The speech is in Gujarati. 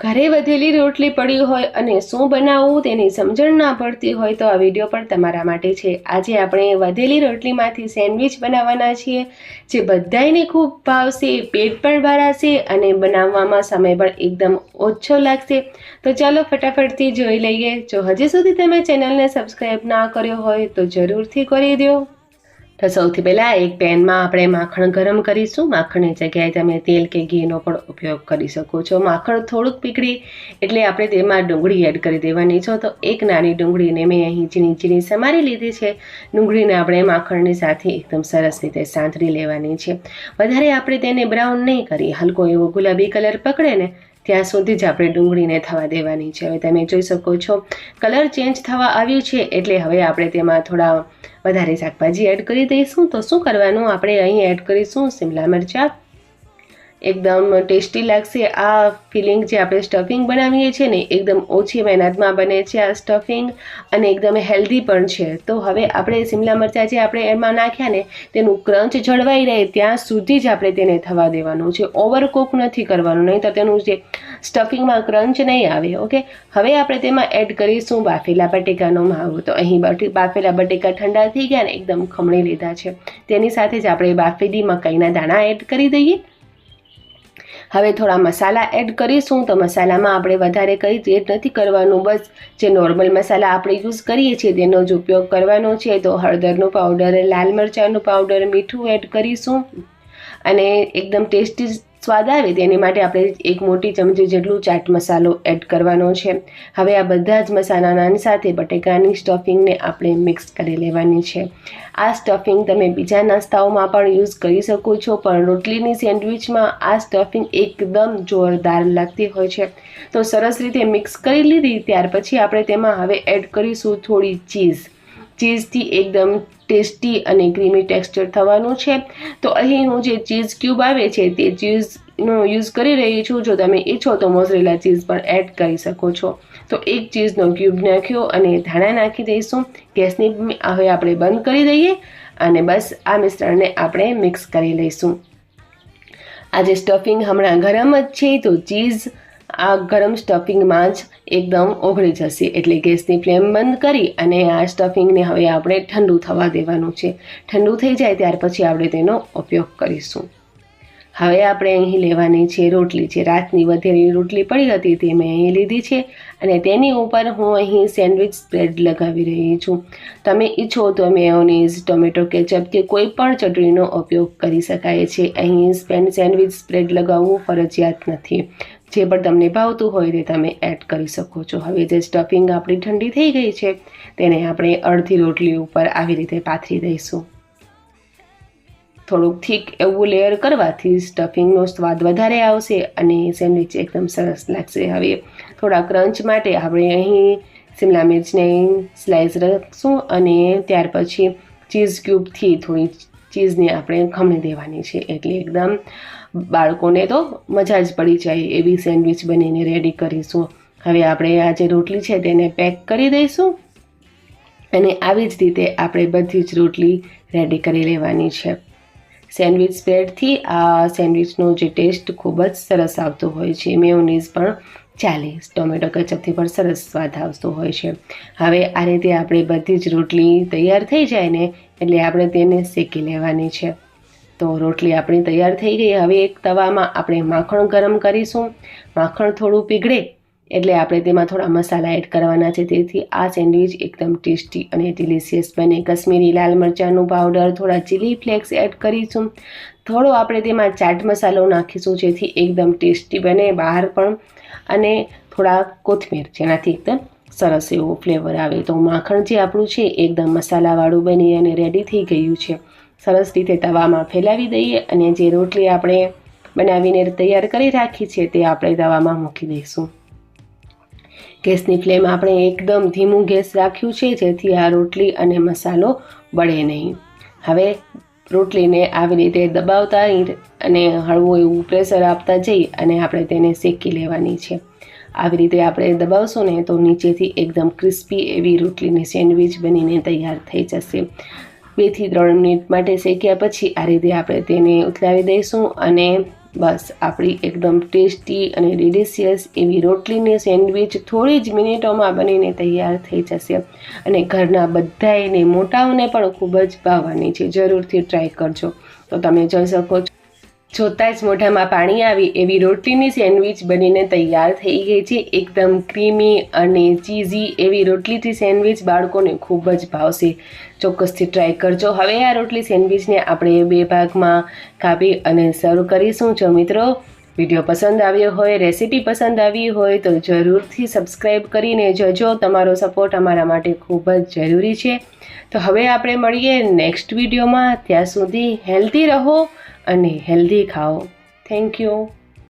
ઘરે વધેલી રોટલી પડી હોય અને શું બનાવવું તેની સમજણ ના પડતી હોય તો આ વીડિયો પણ તમારા માટે છે. આજે આપણે વધેલી રોટલીમાંથી સેન્ડવિચ બનાવવાના છીએ, જે બધાયને ખૂબ ભાવશે, પેટ પણ ભરાશે અને બનાવવામાં સમય પણ એકદમ ઓછો લાગશે. તો ચાલો ફટાફટથી જોઈ લઈએ. જો હજી સુધી તમે ચેનલને સબસ્ક્રાઈબ ના કર્યો હોય તો જરૂરથી કરી દો તો સૌથી પહેલાં એક પેનમાં આપણે માખણ ગરમ કરીશું. માખણની જગ્યાએ તમે તેલ કે ઘીનો પણ ઉપયોગ કરી શકો છો. માખણ થોડુંક પીગળી એટલે આપણે તેમાં ડુંગળી એડ કરી દેવાની છો. તો એક નાની ડુંગળીને મેં અહીં ઝીણી ઝીણી સમારી લીધી છે. ડુંગળીને આપણે માખણની સાથે એકદમ સરસ રીતે સાંતળી લેવાની છે. વધારે આપણે તેને બ્રાઉન નહીં કરીએ. હલકો એવો ગુલાબી કલર પકડે ને ત્યાં સુધી જ આપણે ડુંગળીને થવા દેવાની છે. હવે તમે જોઈ શકો છો, કલર ચેન્જ થવા આવ્યું છે, એટલે હવે આપણે તેમાં થોડા વધારે શાકભાજી એડ કરી દઈશું. તો શું કરવાનું? આપણે અહીં એડ કરીશું, શિમલા મરચાં એકદમ ટેસ્ટી લાગશે આ ફિલિંગ જે આપણે સ્ટફિંગ બનાવીએ છીએ ને, એકદમ ઓછી મહેનતમાં બને છે આ સ્ટફિંગ અને એકદમ હેલ્ધી પણ છે. તો હવે આપણે સિમલા મરચાં જે આપણે એમાં નાખ્યા ને, તેનું ક્રંચ જળવાઈ રહે ત્યાં સુધી જ આપણે તેને થવા દેવાનું છે. ઓવરકુક નથી કરવાનું, નહીં તો તેનું જે સ્ટફિંગમાં ક્રંચ નહીં આવે, ઓકે? હવે આપણે તેમાં એડ કરીશું બાફેલા બટેકાનો માવો. તો અહીં બાફેલા બટેકા ઠંડા થઈ ગયા ને, એકદમ ખમણી લીધા છે. તેની સાથે જ આપણે બાફેલી મકાઈના દાણા એડ કરી દઈએ. હવે થોડા મસાલા એડ કરીશું તો મસાલામાં આપણે વધારે કંઈ એડ નથી કરવાનું, બસ જે નોર્મલ મસાલા આપણે યુઝ કરીએ છીએ તેનો જ ઉપયોગ કરવાનો છે. તો હળદરનું પાવડર લાલ મરચાંનું પાવડર મીઠું એડ કરીશું. અને એકદમ ટેસ્ટી સ્વાદ આવે તેની માટે આપણે એક મોટી ચમચી જેટલું ચાટ મસાલો એડ કરવાનો છે. હવે આ બધા જ મસાલાની સાથે બટેકાની સ્ટફિંગને આપણે મિક્સ કરી લેવાની છે. આ સ્ટફિંગ તમે બીજા નાસ્તાઓમાં પણ યુઝ કરી શકો છો, પણ રોટલીની સેન્ડવિચમાં આ સ્ટફિંગ એકદમ જોરદાર લાગતી હોય છે. તો સરસ રીતે મિક્સ કરી લીધી, ત્યાર પછી આપણે તેમાં હવે એડ કરીશું થોડી ચીઝ. ચીઝથી એકદમ ટેસ્ટી અને ક્રીમી ટેક્સચર થવાનું છે. તો અહીં હું જે ચીઝ ક્યુબ આવે છે, તે ચીઝનો યુઝ કરી રહી છું. જો તમે ઈચ્છો તો મોઝરેલા ચીઝ પણ એડ કરી શકો છો. તો એક ચીઝનો ક્યુબ નાખ્યો અને ધાણા નાખી દઈશું. ગેસની હવે આપણે બંધ કરી દઈએ અને બસ આ મિશ્રણને આપણે મિક્સ કરી લઈશું. આજે સ્ટફિંગ હમણાં ગરમ જ છે, તો ચીઝ આ ગરમ સ્ટફિંગમાં જ એકદમ ઓગળી જશે. એટલે ગેસની ફ્લેમ બંધ કરી અને આ સ્ટફિંગને હવે આપણે ઠંડુ થવા દેવાનું છે. ઠંડુ થઈ જાય ત્યાર પછી આપણે તેનો ઉપયોગ કરીશું. હવે આપણે અહીં લેવાની છે રોટલી. છે રાતની વધેલી રોટલી પડી હતી તે મેં અહીં લીધી છે અને તેની ઉપર હું અહીં સેન્ડવિચ સ્પ્રેડ લગાવી રહી છું. તમે ઈચ્છો તો મેયોનીઝ, ટોમેટો કેચઅપ કે કોઈ પણ ચટણીનો ઉપયોગ કરી શકાય છે. અહીં સ્પેન સેન્ડવિચ સ્પ્રેડ લગાવવું ફરજિયાત નથી. જે પણ તમને ભાવતું હોય તે તમે એડ કરી શકો છો. હવે જે સ્ટફિંગ આપણી ઠંડી થઈ ગઈ છે તેને આપણે અડધી રોટલી ઉપર આવી રીતે પાથરી દઈશું. થોડુંક થીક એવું લેયર કરવાથી સ્ટફિંગનો સ્વાદ વધારે આવશે અને સેન્ડવિચ એકદમ સરસ લાગશે. હવે થોડા ક્રંચ માટે આપણે અહીં શિમલા મિર્ચને સ્લાઇસ રાખશું અને ત્યાર પછી ચીઝ ક્યુબથી થોડી ચીઝને આપણે ખમણી દેવાની છે. એટલે એકદમ બાળકોને તો મજા જ પડી જાય એવી સેન્ડવિચ બનીને રેડી કરીશું. હવે આપણે આ જે રોટલી છે તેને પેક કરી દઈશું અને આવી જ રીતે આપણે બધી જ રોટલી રેડી કરી લેવાની છે. સેન્ડવિચ સ્પ્રેડથી આ સેન્ડવિચનો જે ટેસ્ટ ખૂબ જ સરસ આવતો હોય છે. મેયોનીઝ પણ ચાલે ટોમેટો કચપથી પણ સરસ સ્વાદ આવતો હોય છે. હવે આ રીતે આપણે બધી જ રોટલી તૈયાર થઈ જાય ને એટલે આપણે તેને શેકી લેવાની છે. તો રોટલી આપણી તૈયાર થઈ ગઈ. હવે એક તવામાં આપણે માખણ ગરમ કરીશું. માખણ થોડું પીગળે એટલે આપણે તેમાં થોડા મસાલા એડ કરવાના છે. તેથી આ સેન્ડવિચ એકદમ ટેસ્ટી અને ડિલિશિયસ બને. કશ્મીરી લાલ મરચાંનું પાવડર, થોડા ચીલી ફ્લેક્સ એડ કરીશું. થોડો આપણે તેમાં ચાટ મસાલો નાખીશું, જેથી એકદમ ટેસ્ટી બને બહાર પણ. અને થોડા કોથમીર, જેનાથી એકદમ સરસ એવો ફ્લેવર આવે. તો માખણ જે આપણું છે, એકદમ મસાલાવાળું બની અને રેડી થઈ ગયું છે. સરસ રીતે તવામાં ફેલાવી દઈએ અને જે રોટલી આપણે બનાવીને તૈયાર કરી રાખી છે, તે આપણે તવામાં મૂકી દઈશું. ગેસની ફ્લેમ આપણે એકદમ ધીમું ગેસ રાખ્યું છે, જેથી આ રોટલી અને મસાલો બળે નહીં. હવે રોટલીને આવી રીતે દબાવતા અને હળવું એવું પ્રેશર આપતા જઈ અને આપણે તેને શેકી લેવાની છે. આવી રીતે આપણે દબાવશું ને તો નીચેથી એકદમ ક્રિસ્પી એવી રોટલીની સેન્ડવિચ બનીને તૈયાર થઈ જશે. બેથી ત્રણ મિનિટ માટે શેક્યા પછી આ રીતે આપણે તેને ઉથલાવી દઈશું અને બસ, આપણી એકદમ ટેસ્ટી અને ડિલિશિયસ એવી રોટલીની સેન્ડવિચ થોડી જ મિનિટોમાં બનીને તૈયાર થઈ જશે. અને ઘરના બધાયને, મોટાઓને પણ ખૂબ જ ભાવવાની છે. જરૂરથી ટ્રાય કરજો. તો તમે જોઈ શકો છો જોતાં જ મોઢામાં પાણી આવી એવી રોટલીની સેન્ડવિચ બનીને તૈયાર થઈ ગઈ છે. એકદમ ક્રીમી અને ચીઝી એવી રોટલીથી સેન્ડવિચ બાળકોને ખૂબ જ ભાવશે. ચોક્કસથી ટ્રાય કરજો. હવે આ રોટલી સેન્ડવિચને આપણે બે ભાગમાં કાપી અને સર્વ કરીશું. જો મિત્રો વીડિયો પસંદ આવ્યો હોય, રેસીપી પસંદ આવી હોય, તો જરૂરથી સબસ્ક્રાઈબ કરીને જજો. તમારો સપોર્ટ અમારા માટે ખૂબ જ જરૂરી છે. તો હવે આપણે મળીએ નેક્સ્ટ વિડીયોમાં. ત્યાં સુધી હેલ્ધી રહો અને હેલ્ધી ખાઓ. Thank you.